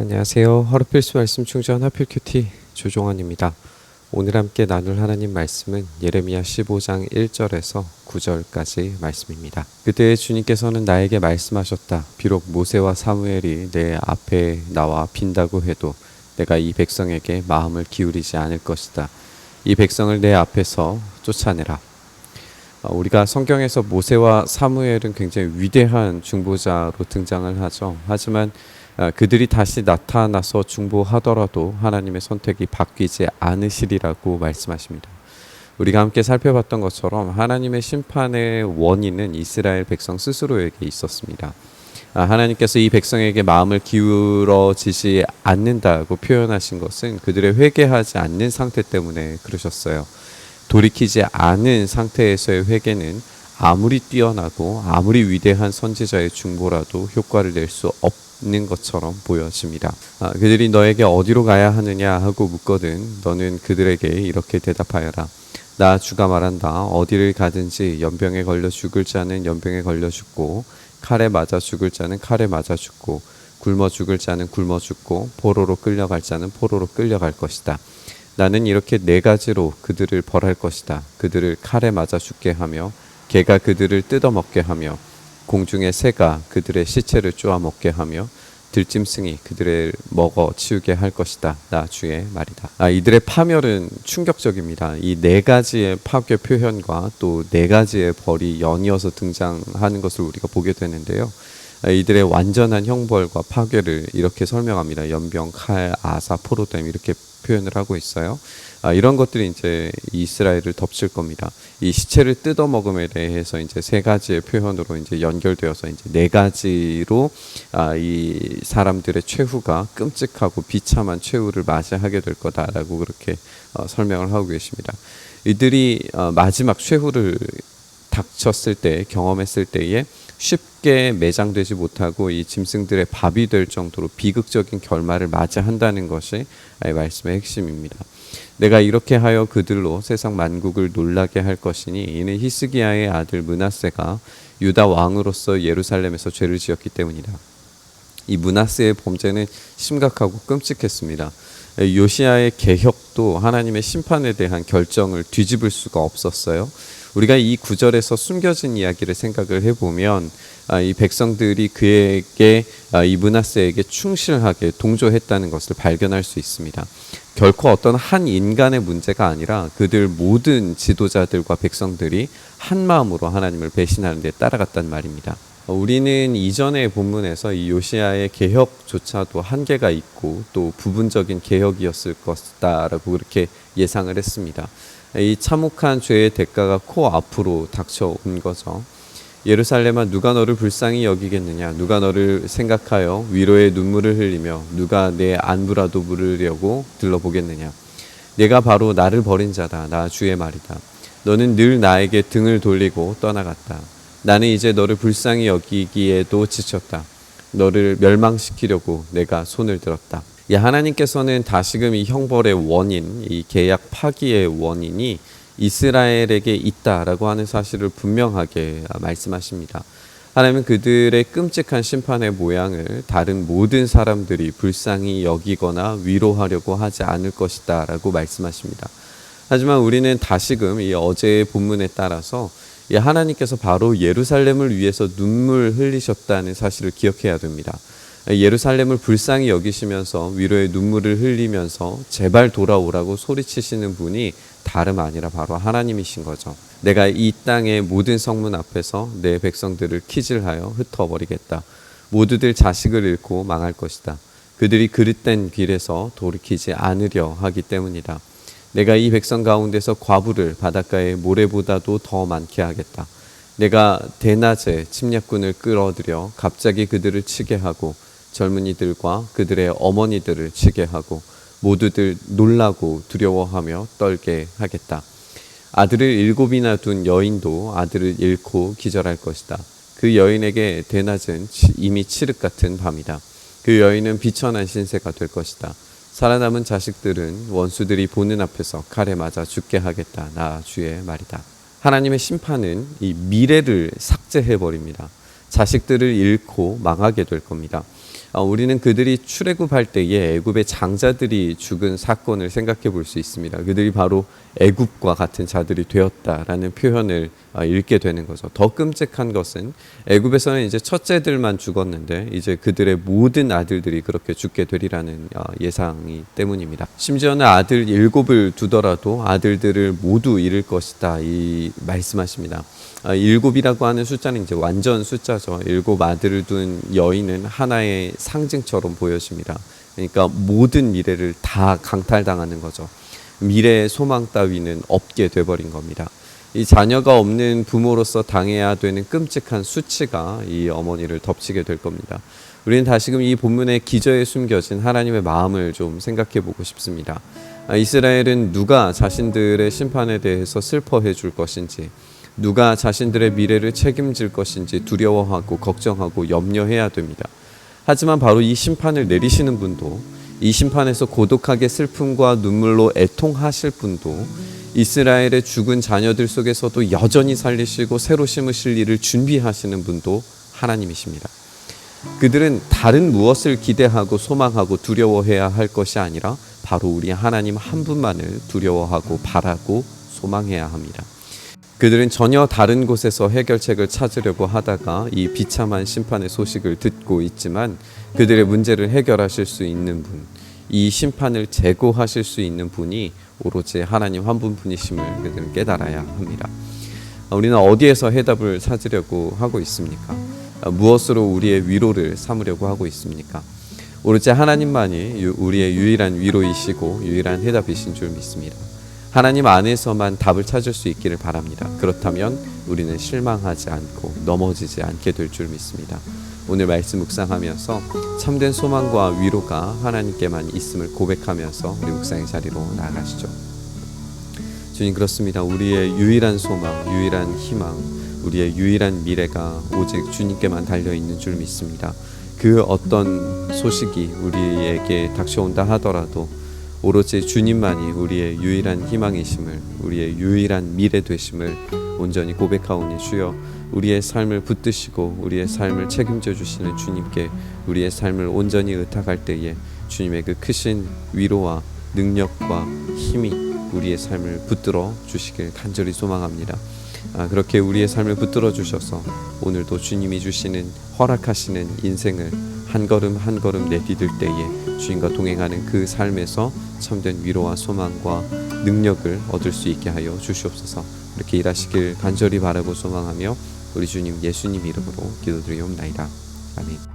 안녕하세요. 하루 필수 말씀 충전 하필 큐티 조종환입니다. 오늘 함께 나눌 하나님 말씀은 예레미야 15장 1절에서 9절까지 말씀입니다. 그때 주님께서는 나에게 말씀하셨다. 비록 모세와 사무엘이 내 앞에 나와 빈다고 해도 내가 이 백성에게 마음을 기울이지 않을 것이다. 이 백성을 내 앞에서 쫓아내라. 어, 우리가 성경에서 모세와 사무엘은 굉장히 위대한 중보자로 등장을 하죠. 하지만 어, 그들이 다시 나타나서 중보하더라도 하나님의 선택이 바뀌지 않으시리라고 말씀하십니다. 우리가 함께 살펴봤던 것처럼 하나님의 심판의 원인은 이스라엘 백성 스스로에게 있었습니다. 아, 하나님께서 이 백성에게 마음을 기울어지지 않는다고 표현하신 것은 그들의 회개하지 않는 상태 때문에 그러셨어요. 돌이키지 않은 상태에서의 회개는 아무리 뛰어나고 아무리 위대한 선지자의 중보라도 효과를 낼 수 없 는 것처럼 보여집니다. 아, 그들이 너에게 어디로 가야 하느냐 하고 묻거든 너는 그들에게 이렇게 대답하여라. 나 주가 말한다. 어디를 가든지 연병에 걸려 죽을 자는 연병에 걸려 죽고 칼에 맞아 죽을 자는 칼에 맞아 죽고 굶어 죽을 자는 굶어 죽고 포로로 끌려갈 자는 포로로 끌려갈 것이다. 나는 이렇게 네 가지로 그들을 벌할 것이다. 그들을 칼에 맞아 죽게 하며 개가 그들을 뜯어 먹게 하며 공중의 새가 그들의 시체를 쪼아 먹게 하며 들짐승이 그들을 먹어 치우게 할 것이다. 나 주의 말이다. 아, 이들의 파멸은 충격적입니다. 이 네 가지의 파괴 표현과 또 네 가지의 벌이 연이어서 등장하는 것을 우리가 보게 되는데요. 아, 이들의 완전한 형벌과 파괴를 이렇게 설명합니다. 연병, 칼, 아사, 포로댐 이렇게 표현을 하고 있어요. 아, 이런 것들이 이제 이스라엘을 덮칠 겁니다. 이 시체를 뜯어 먹음에 대해서 이제 세 가지의 표현으로 이제 연결되어서 이제 네 가지로 아, 이 사람들의 최후가 끔찍하고 비참한 최후를 맞이하게 될 거다라고 그렇게 어, 설명을 하고 계십니다. 이들이 어, 마지막 최후를 닥쳤을 때 경험했을 때에 쉽게 매장되지 못하고 이 짐승들의 밥이 될 정도로 비극적인 결말을 맞이한다는 것이 말씀의 핵심입니다. 내가 이렇게 하여 그들로 세상 만국을 놀라게 할 것이니 이는 히스기야의 아들 문하세가 유다 왕으로서 예루살렘에서 죄를 지었기 때문이다. 이 문하세의 범죄는 심각하고 끔찍했습니다. 요시아의 개혁도 하나님의 심판에 대한 결정을 뒤집을 수가 없었어요. 우리가 이 구절에서 숨겨진 이야기를 생각을 해보면 아, 이 백성들이 그에게 아, 이 문하세에게 충실하게 동조했다는 것을 발견할 수 있습니다. 결코 어떤 한 인간의 문제가 아니라 그들 모든 지도자들과 백성들이 한 마음으로 하나님을 배신하는 데 따라갔단 말입니다. 우리는 이전의 본문에서 이 요시아의 개혁조차도 한계가 있고 또 부분적인 개혁이었을 것이다라고 그렇게 예상을 했습니다. 이 참혹한 죄의 대가가 코앞으로 닥쳐온 거죠. 예루살렘아 누가 너를 불쌍히 여기겠느냐? 누가 너를 생각하여 위로의 눈물을 흘리며 누가 내 안부라도 물으려고 들러보겠느냐? 내가 바로 나를 버린 자다. 나 주의 말이다. 너는 늘 나에게 등을 돌리고 떠나갔다 나는 이제 너를 불쌍히 여기기에도 지쳤다 너를 멸망시키려고 내가 손을 들었다 예, 하나님께서는 다시금 이 형벌의 원인, 이 계약 파기의 원인이 이스라엘에게 있다라고 하는 사실을 분명하게 말씀하십니다. 하나님은 그들의 끔찍한 심판의 모양을 다른 모든 사람들이 불쌍히 여기거나 위로하려고 하지 않을 것이다라고 말씀하십니다. 하지만 우리는 다시금 이 어제의 본문에 따라서 하나님께서 바로 예루살렘을 위해서 눈물 흘리셨다는 사실을 기억해야 됩니다. 예루살렘을 불쌍히 여기시면서 위로의 눈물을 흘리면서 제발 돌아오라고 소리치시는 분이 다름 아니라 바로 하나님이신 거죠. 내가 이 땅의 모든 성문 앞에서 내 백성들을 키질하여 흩어버리겠다. 모두들 자식을 잃고 망할 것이다. 그들이 그릇된 길에서 돌이키지 않으려 하기 때문이다. 내가 이 백성 가운데서 과부를 바닷가의 모래보다도 더 많게 하겠다. 내가 대낮에 침략군을 끌어들여 갑자기 그들을 치게 하고 젊은이들과 그들의 어머니들을 치게 하고 모두들 놀라고 두려워하며 떨게 하겠다. 아들을 일곱이나 둔 여인도 아들을 잃고 기절할 것이다. 그 여인에게 대낮은 이미 칠흑 같은 밤이다. 그 여인은 비천한 신세가 될 것이다. 살아남은 자식들은 원수들이 보는 앞에서 칼에 맞아 죽게 하겠다. 나 주의 말이다. 하나님의 심판은 이 미래를 삭제해 버립니다. 자식들을 잃고 망하게 될 겁니다. 아, 우리는 그들이 출애굽할 때에 애굽의 장자들이 죽은 사건을 생각해 볼 수 있습니다. 그들이 바로 애굽과 같은 자들이 되었다라는 표현을 아, 읽게 되는 거죠. 더 끔찍한 것은 애굽에서는 이제 첫째들만 죽었는데 이제 그들의 모든 아들들이 그렇게 죽게 되리라는 아, 예상이 때문입니다. 심지어는 아들 일곱을 두더라도 아들들을 모두 잃을 것이다 이 말씀하십니다. 아, 일곱이라고 하는 숫자는 이제 완전 숫자죠. 일곱 아들을 둔 여인은 하나의 상징처럼 보여집니다. 그러니까 모든 미래를 다 강탈당하는 거죠. 미래의 소망 따위는 없게 돼버린 겁니다. 이 자녀가 없는 부모로서 당해야 되는 끔찍한 수치가 이 어머니를 덮치게 될 겁니다. 우리는 다시금 이 본문의 기저에 숨겨진 하나님의 마음을 좀 생각해 보고 싶습니다. 아, 이스라엘은 누가 자신들의 심판에 대해서 슬퍼해 줄 것인지, 누가 자신들의 미래를 책임질 것인지 두려워하고 걱정하고 염려해야 됩니다. 하지만 바로 이 심판을 내리시는 분도 이 심판에서 고독하게 슬픔과 눈물로 애통하실 분도 이스라엘의 죽은 자녀들 속에서도 여전히 살리시고 새로 심으실 일을 준비하시는 분도 하나님이십니다. 그들은 다른 무엇을 기대하고 소망하고 두려워해야 할 것이 아니라 바로 우리 하나님 한 분만을 두려워하고 바라고 소망해야 합니다. 그들은 전혀 다른 곳에서 해결책을 찾으려고 하다가 이 비참한 심판의 소식을 듣고 있지만 그들의 문제를 해결하실 수 있는 분, 이 심판을 제거하실 수 있는 분이 오로지 하나님 한 분뿐이심을 그들은 깨달아야 합니다. 우리는 어디에서 해답을 찾으려고 하고 있습니까? 무엇으로 우리의 위로를 삼으려고 하고 있습니까? 오로지 하나님만이 우리의 유일한 위로이시고 유일한 해답이신 줄 믿습니다. 하나님 안에서만 답을 찾을 수 있기를 바랍니다. 그렇다면 우리는 실망하지 않고 넘어지지 않게 될 줄 믿습니다. 오늘 말씀 묵상하면서 참된 소망과 위로가 하나님께만 있음을 고백하면서 우리 묵상의 자리로 나아가시죠. 주님 그렇습니다. 우리의 유일한 소망, 유일한 희망, 우리의 유일한 미래가 오직 주님께만 달려 있는 줄 믿습니다. 그 어떤 소식이 우리에게 닥쳐온다 하더라도 오로지 주님만이 우리의 유일한 희망이심을 우리의 유일한 미래 되심을 온전히 고백하오니 주여 우리의 삶을 붙드시고 우리의 삶을 책임져 주시는 주님께 우리의 삶을 온전히 의탁할 때에 주님의 그 크신 위로와 능력과 힘이 우리의 삶을 붙들어 주시길 간절히 소망합니다. 아, 그렇게 우리의 삶을 붙들어 주셔서 오늘도 주님이 주시는 허락하시는 인생을 한 걸음 한 걸음 내디딜 때에 주님과 동행하는 그 삶에서 참된 위로와 소망과 능력을 얻을 수 있게 하여 주시옵소서. 이렇게 일하시길 간절히 바라고 소망하며 우리 주님 예수님 이름으로 기도드리옵나이다. 아멘.